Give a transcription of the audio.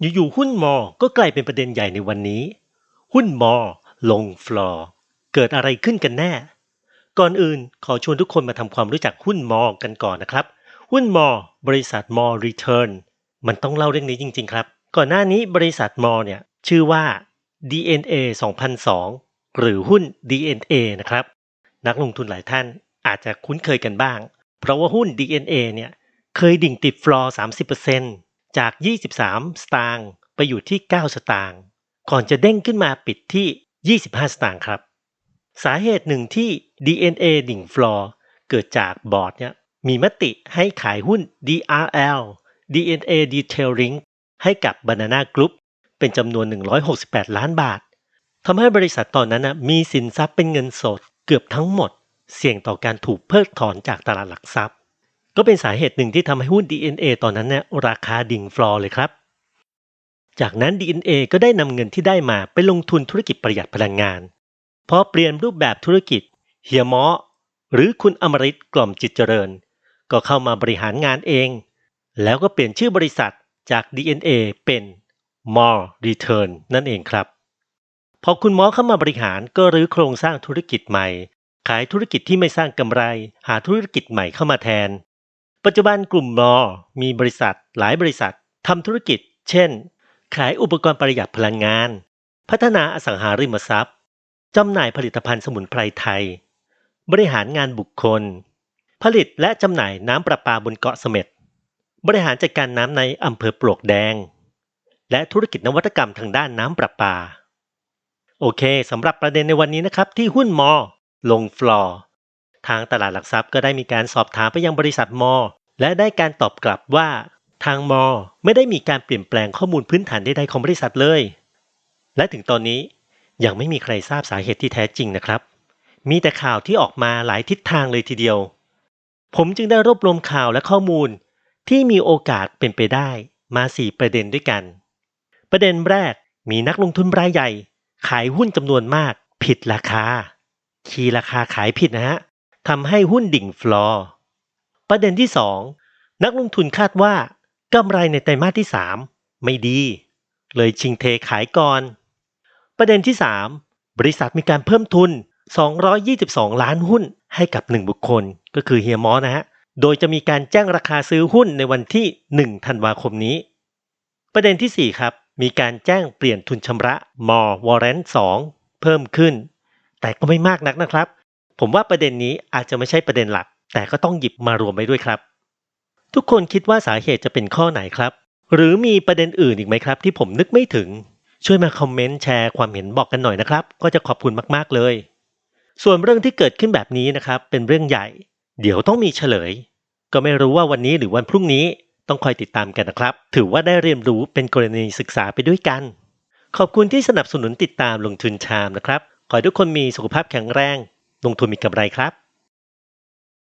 อยู่ๆหุ้นมอ ก็กลายเป็นประเด็นใหญ่ในวันนี้ หุ้นมอ ลงฟลอร์เกิดอะไรขึ้นกันแน่ ก่อนอื่นขอชวนทุกคนมาทำความรู้จักหุ้นมอ กันก่อนนะครับ หุ้นมอ บริษัทมอรีเทิร์นมันต้องเล่าเรื่องนี้จริง ๆ ครับ ก่อนหน้านี้บริษัทมอเนี่ยชื่อว่า DNA 2002 หรือหุ้น DNA นะครับ นักลงทุนหลายท่านอาจจะคุ้นเคยกันบ้าง เพราะว่าหุ้น DNA เนี่ยเคยดิ่งติดฟลอร์30% จาก 23 สตางค์ไปอยู่ที่ 9 สตางค์ก่อนจะเด้งขึ้นมาปิดที่ 25 สตางค์ครับ สาเหตุหนึ่งที่ DNA ดิ่งฟลอร์เกิดจากบอร์ดเนี่ยมีมติให้ขายหุ้น DRL DNA Detailing ให้กับ Banana Group เป็นจำนวน 168 ล้านบาททำให้บริษัทตอนนั้นนะมีสินทรัพย์เป็นเงินสดเกือบทั้งหมด เสี่ยงต่อการถูกเพิกถอนจากตลาดหลักทรัพย์ ก็เป็นสาเหตุหนึ่งที่ทำให้หุ้น DNA ตอนนั้นเนี่ยราคาดิ่งฟลอร์เลยครับ จากนั้น DNA ก็ได้นำเงินที่ได้มาไปลงทุนธุรกิจประหยัดพลังงาน พอเปลี่ยนรูปแบบธุรกิจ เฮียมอหรือคุณอมริตกล่อมจิตเจริญ ก็เข้ามาบริหารงานเอง แล้วก็เปลี่ยนชื่อบริษัทจาก DNA เป็น More Return นั่นเองครับ พอคุณหมอเข้ามาบริหารก็รื้อโครงสร้างธุรกิจใหม่ ขายธุรกิจที่ไม่สร้างกำไร หาธุรกิจใหม่เข้ามาแทน ปัจจุบันกลุ่มมอมีบริษัทหลายบริษัททำธุรกิจ เช่น ขายอุปกรณ์ประหยัดพลังงาน พัฒนาอสังหาริมทรัพย์จำหน่ายผลิตภัณฑ์สมุนไพรไทย บริหารงานบุคคล ผลิตและจำหน่ายน้ำประปาบนเกาะเสม็ดบริหารจัดการน้ำในอำเภอปลวกแดง และธุรกิจนวัตกรรมทางด้านน้ำประปา โอเคสำหรับประเด็นในวันนี้นะครับที่หุ้นมอลงฟลอร์ ทางตลาดหลักทรัพย์ก็ได้มีการสอบถามไปยังบริษัทมอ และได้การตอบกลับว่า ทางมอ ไม่ได้มีการเปลี่ยนแปลงข้อมูลพื้นฐานใดๆของบริษัทเลย และถึงตอนนี้ยังไม่มีใครทราบสาเหตุที่แท้จริงนะครับ มีแต่ข่าวที่ออกมาหลายทิศทางเลยทีเดียว ผมจึงได้รวบรวมข่าวและข้อมูล ที่มีโอกาสเป็นไปได้มา 4 ประเด็นด้วยกัน ประเด็นแรกมีนักลงทุนรายใหญ่ ขายหุ้นจำนวนมาก ผิดราคา คีย์ราคาขายผิดนะฮะ ทำให้หุ้นดิ่งฟลอร์ประเด็นที่ 2 นักลงทุนคาดว่ากำไรในไตรมาสที่ 3 ไม่ดี เลยชิงเทขายก่อน ประเด็นที่ 3 บริษัทมีการเพิ่มทุน 222 ล้านหุ้นให้กับ 1 บุคคล ก็คือเฮียมอนะฮะ โดยจะมีการแจ้งราคาซื้อหุ้นในวันที่ 1 ธันวาคมนี้ ประเด็นที่ 4 ครับ มีการแจ้งเปลี่ยนทุนชำระมอวอร์เรนต์2เพิ่มขึ้น แต่ก็ไม่มากนักนะครับ ผมว่าประเด็นนี้อาจจะไม่ใช่ประเด็นหลัก แต่ก็ต้องหยิบมารวมไว้ด้วยครับ ทุกคนคิดว่าสาเหตุจะเป็นข้อไหนครับ หรือมีประเด็นอื่นอีกไหมครับ ที่ผมนึกไม่ถึง ช่วยมาคอมเมนต์แชร์ความเห็นบอกกันหน่อยนะครับ ก็จะขอบคุณมากๆเลย ส่วนเรื่องที่เกิดขึ้นแบบนี้นะครับ เป็นเรื่องใหญ่ เดี๋ยวต้องมีเฉลย ก็ไม่รู้ว่าวันนี้หรือวันพรุ่งนี้ต้องคอยติดตามกันนะครับ ถือว่าได้เรียนรู้เป็นกรณีศึกษาไปด้วยกัน ขอบคุณที่สนับสนุนติดตามลงทุนชามนะครับ ขอให้ทุกคนมีสุขภาพแข็งแรง ลงทุนมีกำไรครับ